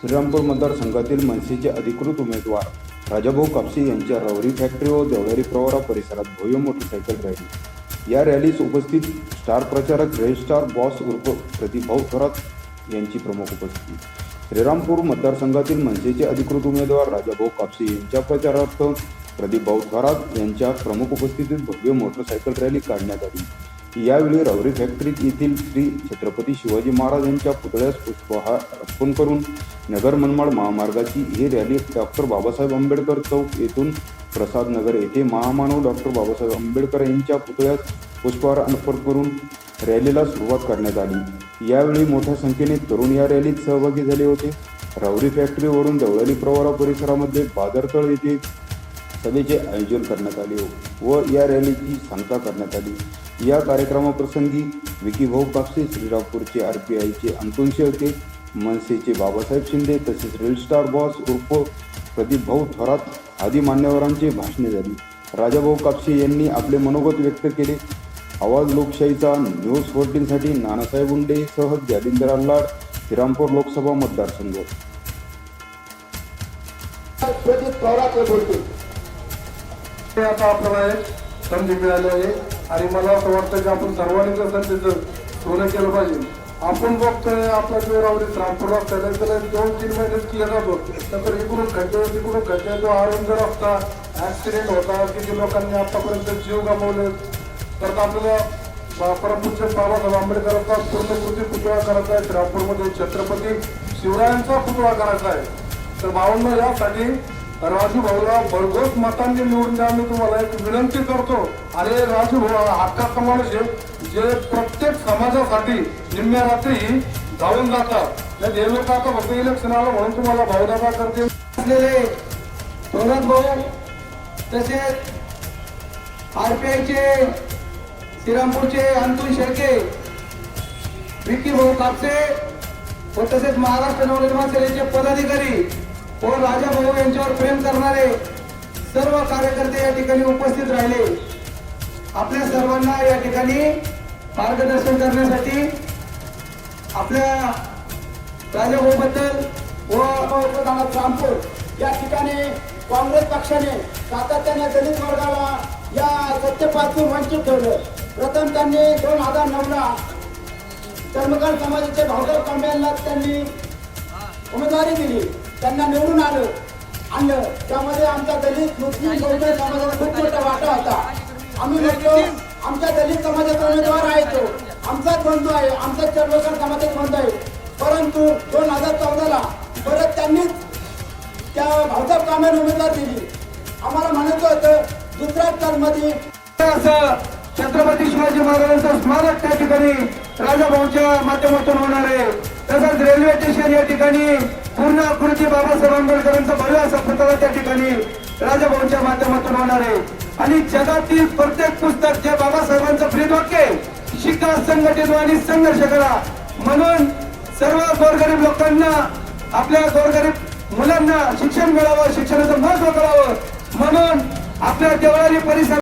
श्रीरामपूर मतदारसंघातील मनसेचे अधिकृत उमेदवार राजाभाऊ कापसे यांच्या रवरी फॅक्टरी व देवळारी प्रवारा परिसरात भव्य मोटरसायकल रॅली. या रॅलीस उपस्थित स्टार प्रचारक रेड स्टार बॉस उर्फ प्रतिभाऊ थोरात यांची प्रमुख उपस्थिती. श्रीरामपूर मतदारसंघातील मनसेचे अधिकृत उमेदवार राजाभाऊ कापसे यांच्या प्रचारार्थ प्रदीपभाऊ थोरात यांच्या प्रमुख उपस्थितीत भव्य मोटरसायकल रॅली काढण्यात आली. यावेळी रवरी फॅक्टरी येथील श्री छत्रपती शिवाजी महाराज यांच्या पुतळ्यास पुष्पहार अर्पण करून नगर मनमाड महामार्गाची ही रॅली डॉक्टर बाबासाहेब आंबेडकर चौक येथून प्रसाद नगर येथे महामानव डॉक्टर बाबासाहेब आंबेडकर यांच्या पुतळ्यास पुष्पहार अर्पण करून रॅलीला सुरुवात करण्यात आली. यावेळी मोठ्या संख्येने तरुण या रॅलीत सहभागी झाले होते. रावरी फॅक्टरीवरून देवळाली प्रवारा परिसरामध्ये बाजारतळ येथे सभेचे आयोजन करण्यात आले हो व या रॅलीची सांगता करण्यात आली. या कार्यक्रमाप्रसंगी विकी भाऊ कापसे श्रीरामपूरचे आर पी आयचे अंकुल होते मनसेचे बाबासाहेब शिंदे तसेच रेल स्टार बॉस उर्फ प्रदीप भाऊ थोरात आदी मान्यवरांची भाषणे झाली. राजाभाऊ कापसे यांनी आपले मनोगत व्यक्त केले. आवाज लोकशाहीचा न्यूज फोर्टीनसाठी नानासाहेब उंडे सह जालिंदर अल्लाड श्रीरामपूर लोकसभा मतदारसंघ. प्रदीप थोरात बोलतो ते आता आपल्याला संधी मिळाली आहे. आणि मला असं वाटतं की आपण सर्वांनी जर संधीचं सोनं केलं पाहिजे. आपण बघतोय आपला जो रावरीत रामपूर रस्ता त्याला दोन तीन महिने केला जातो. नंतर इकडून खड्डे तिकडून खड्डे तो आनंद रस्ता ऍक्सिडेंट होता किती लोकांनी आतापर्यंत जीव गमावले. तर आपल्याला बा- परमपूज्य बाबासाहेब आंबेडकरांचा पूर्णकृती पुतळा करायचा आहे. श्रीरामपूरमध्ये छत्रपती शिवरायांचा पुतळा करायचा आहे. तर भावांना यासाठी राजू भाऊला भरघोस मतांनी निवडून द्या. मी तुम्हाला एक विनंती करतो. आणि राजू भाऊ हक्काचा माणूस आहे. जे प्रत्येक करण्यासाठी निम्म्या रात्री धावून जातात. या हे आता फक्त इलेक्शन आलं म्हणून तुम्हाला भावदाबा करते असलेले भाऊ तसेच आरपीआयचे श्रीरामपूरचे अंतुल शेळके विकी भाऊ कापसे व तसेच महाराष्ट्र नवनिर्माण सेनेचे पदाधिकारी व राजा भाऊ यांच्यावर प्रेम करणारे सर्व कार्यकर्ते या ठिकाणी उपस्थित राहिले. आपल्या सर्वांना या ठिकाणी मार्गदर्शन करण्यासाठी आपल्या राजाभाऊ बद्दल व रामपूर या ठिकाणी काँग्रेस पक्षाने सातत्याने दलित वर्गाला या सत्यपासून वंचित ठेवलं. प्रथम त्यांनी दोन हजार नऊला चर्मकार समाजाचे भाऊसाहेब कांबे यांना त्यांनी उमेदवारी दिली. त्यांना निवडून आलं आणलं. त्यामध्ये आमचा दलित मुस्लिम बौद्ध समाजाचा खूप मोठा वाटा होता. आम्ही म्हणतो आमच्या दलित समाजाचा उमेदवार आहे तो. आमचाच बंधू आहे. आमचा चर्वकर समाजाचा बंधू आहे. परंतु दोन हजार चौदाला परत त्यांनीच त्या भाऊसाहेब कांबेने उमेदवार दिली. आम्हाला म्हणायचं होतं दुसऱ्या टर्ममध्ये असं छत्रपती शिवाजी महाराजांचं स्मारक त्या ठिकाणी राजाभाऊच्या माध्यमातून होणार आहे. तसंच रेल्वे स्टेशन या ठिकाणी पूर्ण आकृती बाबासाहेब आंबेडकरांचं भव्य असं पुतळा त्या ठिकाणी राजाभाऊच्या माध्यमातून होणार आहे. आणि जगातील प्रत्येक पुस्तक जे बाबासाहेबांचं ब्रीदवाक्य वाक्य शिका संघटित आणि संघर्ष करा म्हणून सर्व गोरगरीब लोकांना आपल्या गोरगरीब मुलांना शिक्षण मिळावं शिक्षणाचं महत्त्व करावं म्हणून आपल्या देवळाली परिसर